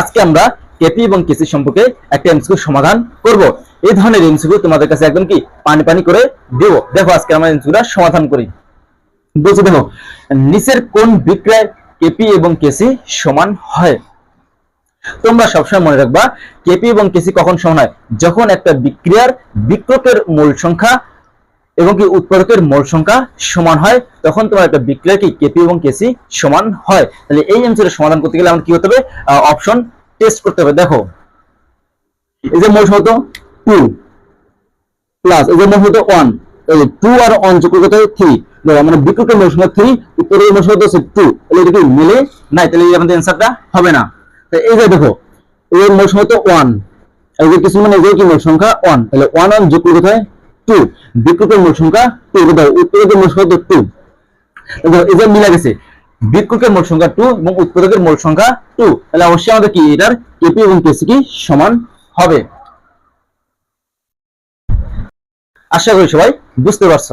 আজকে আমরা কেপি এবং কেসি সম্পর্কে একটা এমসিকিউ সমাধান করব। এই ধরনের এমসিকিউ তোমাদের কাছে একদম কি পানি পানি করে দেব। দেখো আজকে আমরা এমসিকিউটা সমাধান করি। বলছি দেখো, নিচের কোন বিক্রয় কেপি এবং কেসি সমান হয়? তোমরা সবসময় মনে রাখবা কেপি এবং কেসি কখন সমান হয়? যখন একটা বিক্রিয়ার বিক্রকের মূল সংখ্যা এবং কি উৎপাদকের মোল সংখ্যা সমান হয়, তখন তোমার একটা বিক্রিয়া কি কেপি এবং কেসি সমান হয়। তাহলে এই অ্যান্সারের সমাধান করতে গেলে আমাদের কি করতে হবে? অপশন টেস্ট করতে হবে। দেখো, এই যে মোল সংখ্যা টু প্লাস এই যে মোল সংখ্যা ওয়ান টু আর ওয়ান যোগ করতে হবে থ্রি মানে বিক্রকের মোল সংখ্যা থ্রি উৎপাদকের মোল সংখ্যা হচ্ছে টু তাহলে এটা কি মিলে? নাই, তাহলে এই আমাদের অ্যান্সারটা হবে না। তো এই যে দেখো, এই মোল সংখ্যা তো ওয়ান এই যে কিছু মানে এই যে কি মোল সংখ্যা ওয়ান তাহলে ওয়ান ওয়ান যোগ করতে হয়? টু মোল সংখ্যা টু উৎপাদকের সংখ্যা টু এটা মিলা গেছে সংখ্যা টু এবং উৎপাদকের মূল সংখ্যা টু। তাহলে অবশ্যই আমাদের কি, এটার কেপি এবং কেসি কি সমান হবে? আশা করি সবাই বুঝতে পারছ।